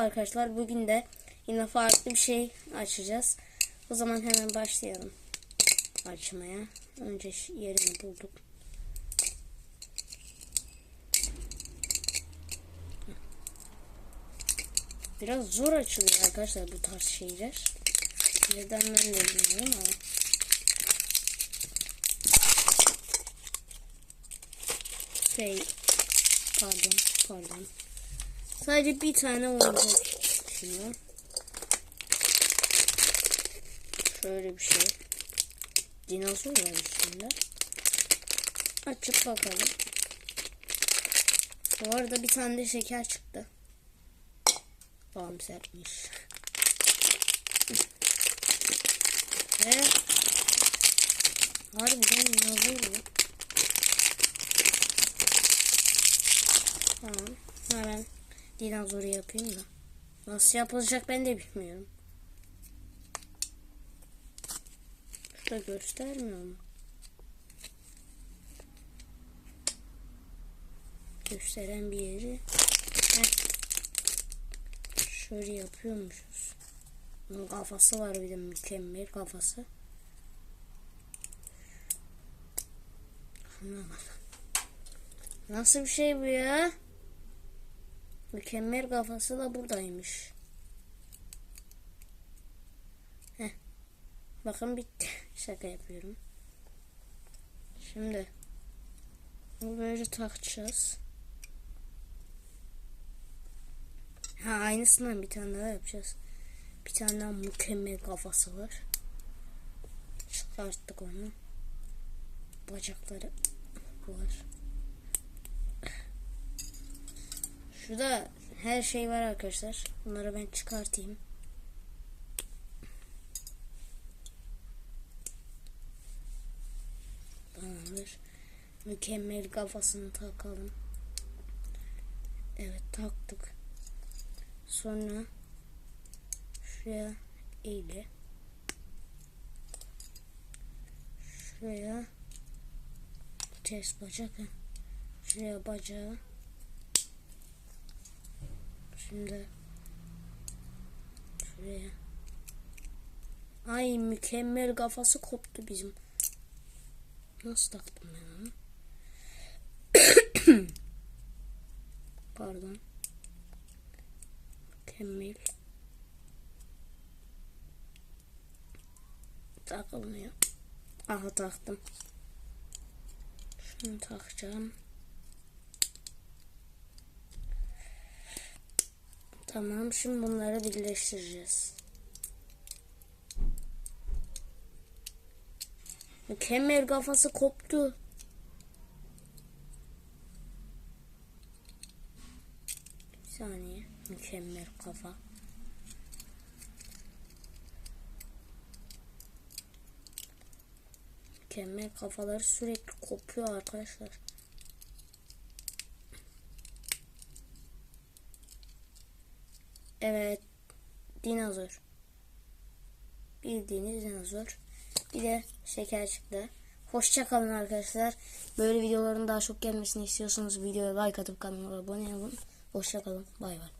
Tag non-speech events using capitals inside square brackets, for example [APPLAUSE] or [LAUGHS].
arkadaşlar. Bugün de yine farklı bir şey açacağız. O zaman hemen başlayalım açmaya. Önce yerini bulduk. Biraz zor açılıyor arkadaşlar bu tarz şeyler. Neden ben de bilmiyorum ama. Şey, pardon, pardon. Sadece bir tane oyuncak çıkıyor. Şöyle bir şey. Dinozor var içinde. Açıp bakalım. Bu arada bir tane de şeker çıktı. Babam serpmiş. Ve harbiden dinozor bu. Tamam. Hemen dinozoru yapayım da. Nasıl yapılacak ben de bilmiyorum. Şurada göstermiyor mu? Gösteren bir yeri. Heh. Şöyle yapıyormuşuz. Bunun kafası var bir de mükemmel kafası. Anlamadım. Nasıl bir şey bu ya? Mükemmel kafası da buradaymış. Heh. Bakın bitti. [LAUGHS] Şaka yapıyorum. Şimdi bunu böyle takacağız. Ha aynısından bir tane daha yapacağız. Bir tane daha mükemmel kafası var. Çıkarttık onu. Bacakları var. Şurada her şey var arkadaşlar. Bunları ben çıkartayım. Tamamdır. Mükemmel kafasını takalım. Evet taktık. Sonra şuraya eğile. Şuraya ters bacak. Şuraya bacağı. Şimdi şuraya. Ay mükemmel kafası koptu bizim. Nasıl taktım ben onu? [COUGHS] Pardon. Mükemmel. Takılmıyor. Aha taktım. Şunu takacağım. Tamam şimdi bunları birleştireceğiz. Mükemmel kafası koptu. Bir saniye. Mükemmel kafa. Mükemmel kafaları sürekli kopuyor arkadaşlar. Evet. Dinozor. Bildiğiniz dinozor. Bir de şeker çıktı. Hoşça kalın arkadaşlar. Böyle videoların daha çok gelmesini istiyorsanız videoya like atıp kanalıma abone olun. Hoşça kalın. Bay bay.